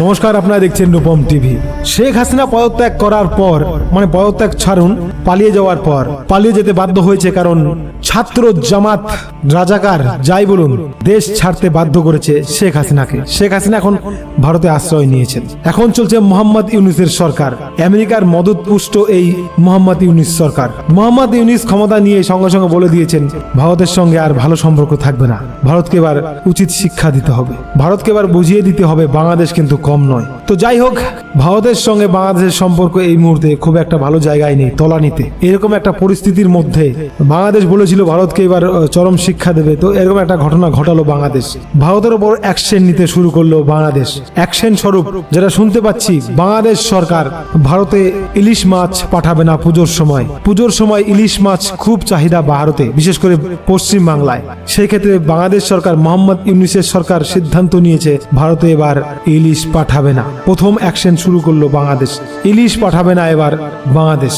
নমস্কার আপনারা দেখছেন রূপম টিভি। শেখ হাসিনা পদত্যাগ করার পর মানে পদত্যাগ ছাড়ুন পালিয়ে যাওয়ার পর পালিয়ে যেতে বাধ্য হয়েছে কারণ ছাত্র জামাত রাজাকার, যাই বলুন, দেশ ছাড়তে বাধ্য করেছে শেখ হাসিনাকে। শেখ হাসিনা এখন ভারতে আশ্রয় নিয়েছেন। এখন চলছে মোহাম্মদ ইউনুসের সরকার। আমেরিকার মদত পুষ্ট এই মোহাম্মদ ইউনিস সরকার। মোহাম্মদ ইউনুস ক্ষমতা নিয়ে সঙ্গে সঙ্গে বলে দিয়েছেন, ভারতের সঙ্গে আর ভালো সম্পর্ক থাকবে না। ভারতকে এবার উচিত শিক্ষা দিতে হবে। ভারতকে এবার বুঝিয়ে দিতে হবে, বাংলাদেশ কিন্তু কম নয়। তো যাই হোক, ভারতের সঙ্গে বাংলাদেশের সম্পর্ক এই মুহূর্তে খুব একটা ভালো জায়গায় নেই তলানিতে এরকম একটা পরিস্থিতির মধ্যে বাংলাদেশ বলেছিল ভারতকে এবার চরম শিক্ষা দেবে। তো এরকম একটা ঘটনা ঘটালো বাংলাদেশ। ভারতের ওপর অ্যাকশন নিতে শুরু করল বাংলাদেশ। অ্যাকশন স্বরূপ যেটা শুনতে পাচ্ছি, বাংলাদেশ সরকার ভারতে ইলিশ মাছ পাঠাবে না পুজোর সময়। পুজোর সময় ইলিশ মাছ খুব চাহিদা ভারতে, বিশেষ করে পশ্চিম বাংলায়। সেই ক্ষেত্রে বাংলাদেশ সরকার, মোহাম্মদ ইউনিসের সরকার সিদ্ধান্ত নিয়েছে, ভারতে এবার ইলিশ পাঠাবে না। প্রথম অ্যাকশন শুরু করল বাংলাদেশ। ইলিশ পাঠাবে না এবার বাংলাদেশ।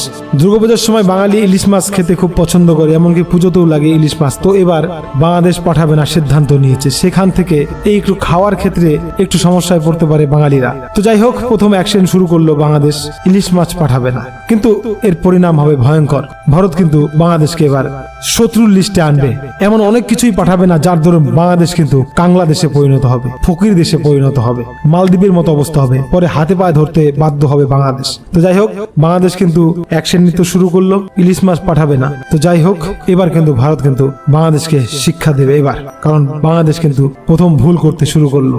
দুর্গাপূজার সময় বাঙালি ইলিশ মাছ খেতে খুব পছন্দ করে, এমনকি পুজোতেও লাগে ইলিশ মাছ। তো এবার বাংলাদেশ পাঠাবে না, সিদ্ধান্ত নিয়েছে। সেখান থেকে এই একটু খাওয়ার ক্ষেত্রে একটু সমস্যায় পড়তে পারে বাঙালিরা। তো যাই হোক, প্রথম অ্যাকশন শুরু করল বাংলাদেশ। ইলিশ মাছ পাঠাবে না। কিন্তু এর পরিণাম হবে ভয়ঙ্কর। ভারত কিন্তু বাংলাদেশকে এবার শত্রুর লিস্টে আনবে। এমন অনেক কিছুই পাঠাবে না যার দরুন বাংলাদেশ কিন্তু কাংলাদেশে পরিণত হবে, ফকির দেশে পরিণত হবে, মালদ্বীপের মতো অবস্থা হবে, পরে হাতে পায়ে ধরতে বাধ্য হবে বাংলাদেশ। তো যাই হোক, বাংলাদেশ কিন্তু অ্যাকশন নিতে শুরু করল, ইলিশ মাছ পাঠাবে না। তো যাই হোক, এবার কিন্তু ভারত কিন্তু বাংলাদেশকে শিক্ষা দেবে এবার। কারণ বাংলাদেশ কিন্তু প্রথম ভুল করতে শুরু করল।